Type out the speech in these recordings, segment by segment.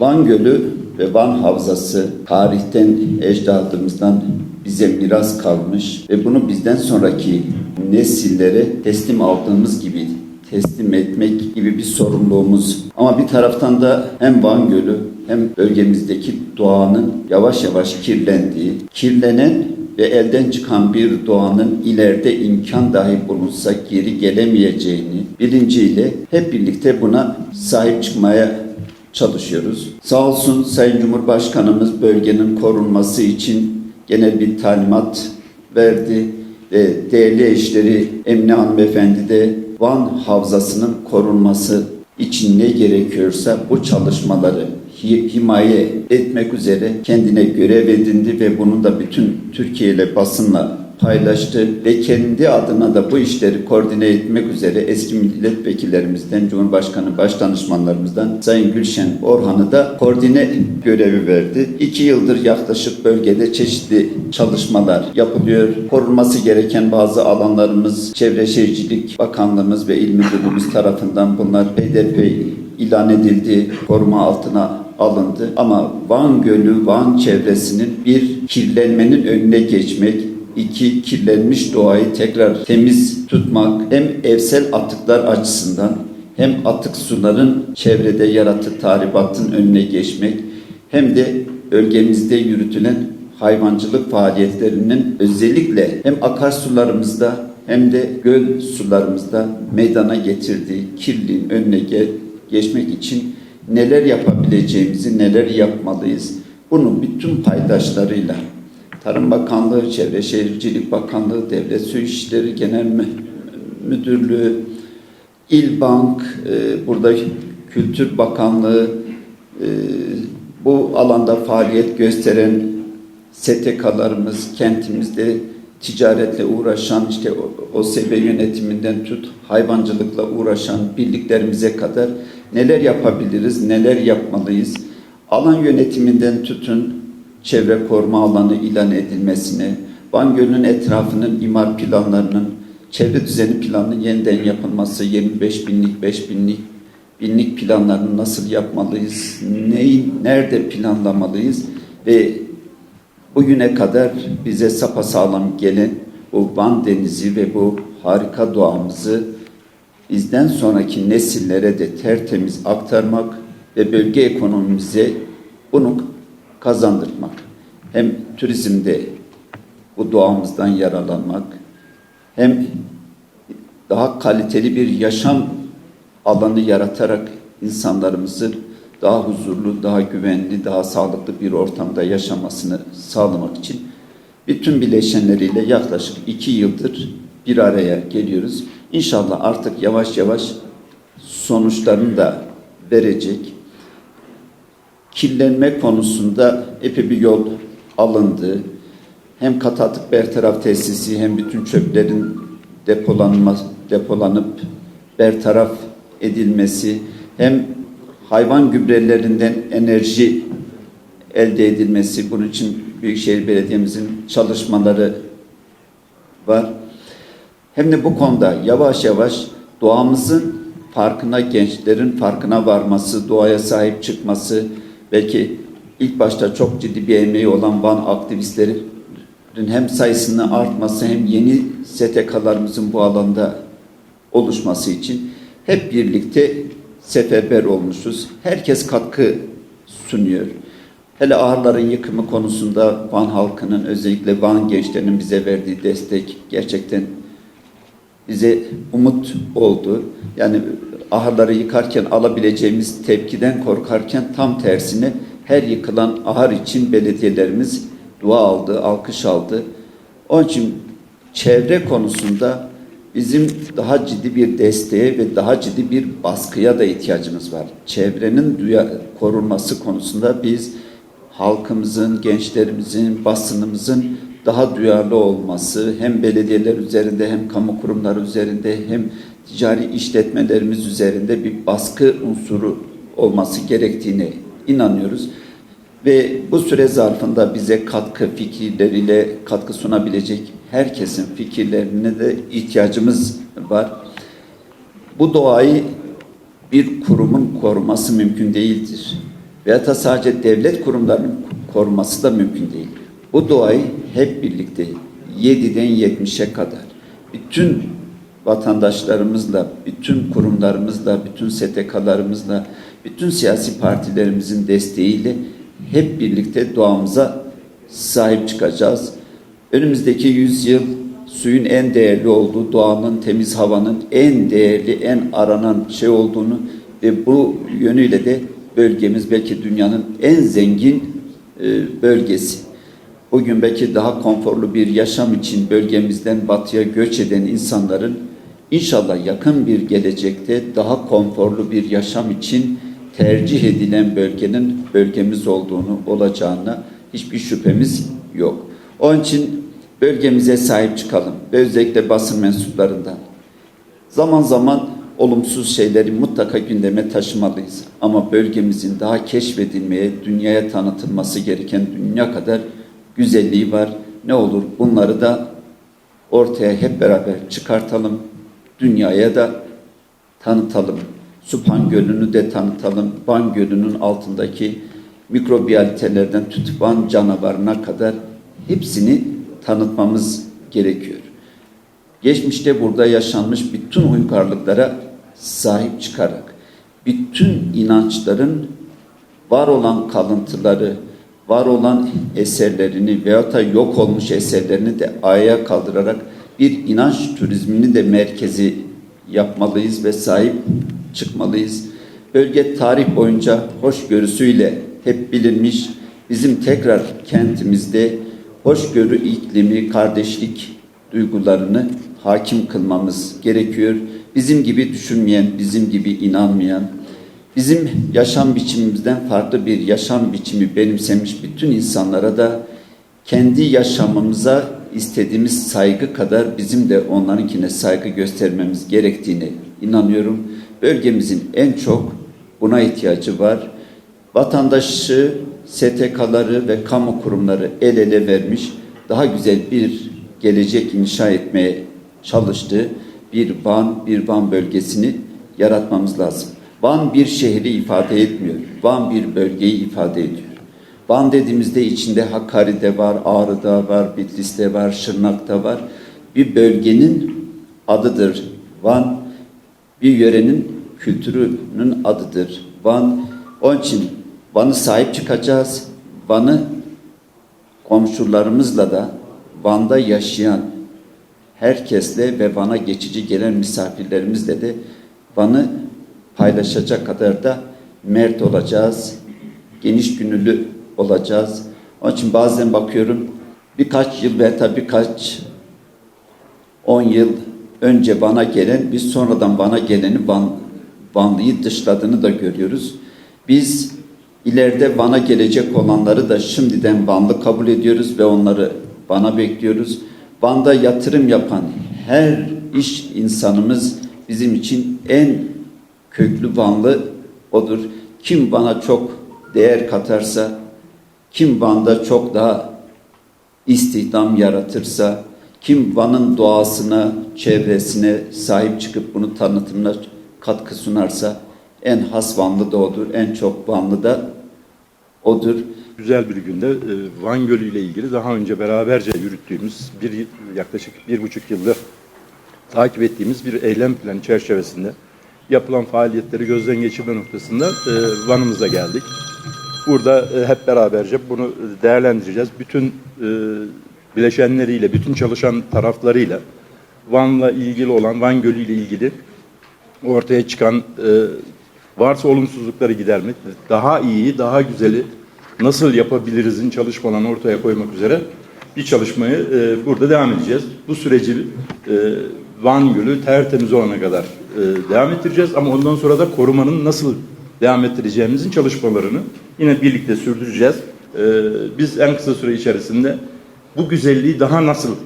Van Gölü ve Van Havzası tarihten, ecdadımızdan bize miras kalmış ve bunu bizden sonraki nesillere teslim aldığımız gibi teslim etmek gibi bir sorumluluğumuz. Ama bir taraftan da hem Van Gölü hem bölgemizdeki doğanın yavaş yavaş kirlendiği, kirlenen ve elden çıkan bir doğanın ileride imkan dahi bulunsa geri gelemeyeceğini bilinciyle hep birlikte buna sahip çıkmaya çalışıyoruz. Sağ olsun Sayın Cumhurbaşkanımız bölgenin korunması için genel bir talimat verdi ve değerli eşleri Emine Hanımefendi de Van Havzası'nın korunması için ne gerekiyorsa bu çalışmaları hi- himaye etmek üzere kendine görev edindi ve bunu da bütün Türkiye ile basınla paylaştı ve kendi adına da bu işleri koordine etmek üzere eski milletvekillerimizden, Cumhurbaşkanı Başdanışmanlarımızdan Sayın Gülşen Orhan'ı da koordine görevi verdi. İki yıldır yaklaşık bölgede çeşitli çalışmalar yapılıyor. Korunması gereken bazı alanlarımız Çevre Şehircilik Bakanlığımız ve İl Müdürlüğümüz tarafından bunlar HDP ilan edildi, koruma altına alındı. Ama Van Gölü, Van çevresinin bir kirlenmenin önüne geçmek, iki kirlenmiş doğayı tekrar temiz tutmak hem evsel atıklar açısından hem atık suların çevrede yarattığı tahribatın önüne geçmek hem de bölgemizde yürütülen hayvancılık faaliyetlerinin özellikle hem akarsularımızda hem de göl sularımızda meydana getirdiği kirliliğin önüne ge- geçmek için neler yapabileceğimizi, neler yapmalıyız? Bunu bütün paydaşlarıyla Tarım Bakanlığı, Çevre Şehircilik Bakanlığı, Devlet Su İşleri Genel Mü- Müdürlüğü, İl Bank, e, burada Kültür Bakanlığı, e, bu alanda faaliyet gösteren STK'larımız, kentimizde ticaretle uğraşan, işte OSB yönetiminden tut, hayvancılıkla uğraşan birliklerimize kadar neler yapabiliriz, neler yapmalıyız? Alan yönetiminden tutun, çevre koruma alanı ilan edilmesine, Van Gölü'nün etrafının imar planlarının, çevre düzeni planının yeniden yapılması, 25 binlik, 5 binlik, binlik planlarını nasıl yapmalıyız, neyi, nerede planlamalıyız ve bugüne kadar bize sapasağlam gelen bu Van Denizi ve bu harika doğamızı bizden sonraki nesillere de tertemiz aktarmak ve bölge ekonomimize bunu kazandırmak. Hem turizmde bu doğamızdan yararlanmak, hem daha kaliteli bir yaşam alanı yaratarak insanlarımızın daha huzurlu, daha güvenli, daha sağlıklı bir ortamda yaşamasını sağlamak için bütün bileşenleriyle yaklaşık iki yıldır bir araya geliyoruz. İnşallah artık yavaş yavaş sonuçlarını da verecek. Kirlenme konusunda epey bir yol alındı. Hem katı atık bertaraf tesisi hem bütün çöplerin depolanma, depolanıp bertaraf edilmesi hem hayvan gübrelerinden enerji elde edilmesi bunun için Büyükşehir Belediye'mizin çalışmaları var. Hem de bu konuda yavaş yavaş doğamızın farkına, gençlerin farkına varması, doğaya sahip çıkması, belki ilk başta çok ciddi bir emeği olan Van aktivistlerin hem sayısının artması hem yeni STK'larımızın bu alanda oluşması için hep birlikte seferber olmuşuz. Herkes katkı sunuyor. Hele ağırların yıkımı konusunda Van halkının özellikle Van gençlerinin bize verdiği destek gerçekten bize umut oldu. Yani ahırları yıkarken alabileceğimiz tepkiden korkarken tam tersine her yıkılan ahır için belediyelerimiz dua aldı, alkış aldı. Onun için çevre konusunda bizim daha ciddi bir desteğe ve daha ciddi bir baskıya da ihtiyacımız var. Çevrenin duya, korunması konusunda biz halkımızın, gençlerimizin, basınımızın daha duyarlı olması hem belediyeler üzerinde hem kamu kurumları üzerinde hem ticari işletmelerimiz üzerinde bir baskı unsuru olması gerektiğine inanıyoruz. Ve bu süre zarfında bize katkı fikirleriyle katkı sunabilecek herkesin fikirlerine de ihtiyacımız var. Bu doğayı bir kurumun koruması mümkün değildir. veya da sadece devlet kurumlarının koruması da mümkün değil. Bu doğayı hep birlikte 7'den 70'e kadar bütün vatandaşlarımızla, bütün kurumlarımızla, bütün STK'larımızla, bütün siyasi partilerimizin desteğiyle hep birlikte doğamıza sahip çıkacağız. Önümüzdeki yüzyıl suyun en değerli olduğu, doğanın, temiz havanın en değerli, en aranan şey olduğunu ve bu yönüyle de bölgemiz belki dünyanın en zengin e, bölgesi. Bugün belki daha konforlu bir yaşam için bölgemizden batıya göç eden insanların inşallah yakın bir gelecekte daha konforlu bir yaşam için tercih edilen bölgenin bölgemiz olduğunu olacağına hiçbir şüphemiz yok. Onun için bölgemize sahip çıkalım ve özellikle basın mensuplarından. Zaman zaman olumsuz şeyleri mutlaka gündeme taşımalıyız. Ama bölgemizin daha keşfedilmeye, dünyaya tanıtılması gereken dünya kadar güzelliği var. Ne olur bunları da ortaya hep beraber çıkartalım. Dünyaya da tanıtalım. Supan Gölü'nü de tanıtalım. Van Gölü'nün altındaki mikrobiyalitelerden tutup Van canavarına kadar hepsini tanıtmamız gerekiyor. Geçmişte burada yaşanmış bütün uygarlıklara sahip çıkarak, bütün inançların var olan kalıntıları, var olan eserlerini veyahut da yok olmuş eserlerini de ayağa kaldırarak bir inanç turizmini de merkezi yapmalıyız ve sahip çıkmalıyız. Bölge tarih boyunca hoşgörüsüyle hep bilinmiş. Bizim tekrar kentimizde hoşgörü iklimi, kardeşlik duygularını hakim kılmamız gerekiyor. Bizim gibi düşünmeyen, bizim gibi inanmayan, bizim yaşam biçimimizden farklı bir yaşam biçimi benimsemiş bütün insanlara da kendi yaşamımıza istediğimiz saygı kadar bizim de onlarınkine saygı göstermemiz gerektiğine inanıyorum. Bölgemizin en çok buna ihtiyacı var. Vatandaşı, STK'ları ve kamu kurumları el ele vermiş, daha güzel bir gelecek inşa etmeye çalıştı. Bir Van, bir Van bölgesini yaratmamız lazım. Van bir şehri ifade etmiyor. Van bir bölgeyi ifade ediyor. Van dediğimizde içinde Hakkari'de var, Ağrı'da var, Bitlis'te var, Şırnak'ta var. Bir bölgenin adıdır. Van bir yörenin kültürünün adıdır. Van onun için Van'ı sahip çıkacağız. Van'ı komşularımızla da Van'da yaşayan herkesle ve Van'a geçici gelen misafirlerimizle de Van'ı paylaşacak kadar da mert olacağız. Geniş gönüllü olacağız. Onun için bazen bakıyorum birkaç yıl ve tabii birkaç on yıl önce Van'a gelen biz sonradan Van'a geleni Van, Vanlı'yı dışladığını da görüyoruz. Biz ileride Van'a gelecek olanları da şimdiden Vanlı kabul ediyoruz ve onları Van'a bekliyoruz. Van'da yatırım yapan her iş insanımız bizim için en köklü Vanlı odur. Kim bana çok değer katarsa, kim Van'da çok daha istihdam yaratırsa, kim Van'ın doğasına, çevresine sahip çıkıp bunu tanıtımına katkı sunarsa en has Vanlı da odur, en çok Vanlı da odur. Güzel bir günde e, Van Gölü ile ilgili daha önce beraberce yürüttüğümüz bir yaklaşık bir buçuk yıldır takip ettiğimiz bir eylem planı çerçevesinde yapılan faaliyetleri gözden geçirme noktasında e, Van'ımıza geldik. Burada e, hep beraberce bunu değerlendireceğiz. Bütün e, bileşenleriyle, bütün çalışan taraflarıyla Van'la ilgili olan, Van Gölü ile ilgili ortaya çıkan e, varsa olumsuzlukları gidermek, daha iyi, daha güzeli nasıl yapabilirizin çalışmalarını ortaya koymak üzere bir çalışmayı burada devam edeceğiz. Bu süreci Van Gölü tertemiz olana kadar devam ettireceğiz ama ondan sonra da korumanın nasıl devam ettireceğimizin çalışmalarını yine birlikte sürdüreceğiz. E, biz en kısa süre içerisinde bu güzelliği daha nasıl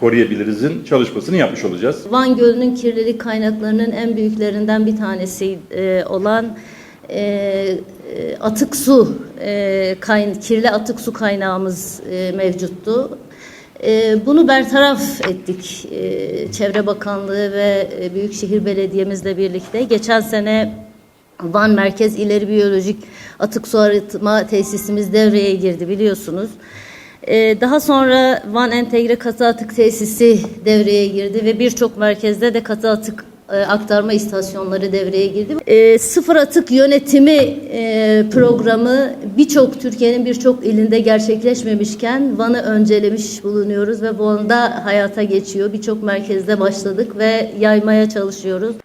koruyabilirizin çalışmasını yapmış olacağız. Van Gölü'nün kirlilik kaynaklarının en büyüklerinden bir tanesi e, olan e, e, atık su kirli atık su kaynağımız mevcuttu. E, bunu bertaraf ettik. Çevre Bakanlığı ve Büyükşehir Belediye'mizle birlikte. Geçen sene Van Merkez İleri Biyolojik Atık Su Arıtma Tesisimiz devreye girdi biliyorsunuz. Ee, Daha sonra Van Entegre Katı Atık Tesisi devreye girdi ve birçok merkezde de katı atık e, aktarma istasyonları devreye girdi. E, sıfır atık yönetimi e, programı birçok Türkiye'nin birçok ilinde gerçekleşmemişken Van'ı öncelemiş bulunuyoruz ve Van'da hayata geçiyor. Birçok merkezde başladık ve yaymaya çalışıyoruz.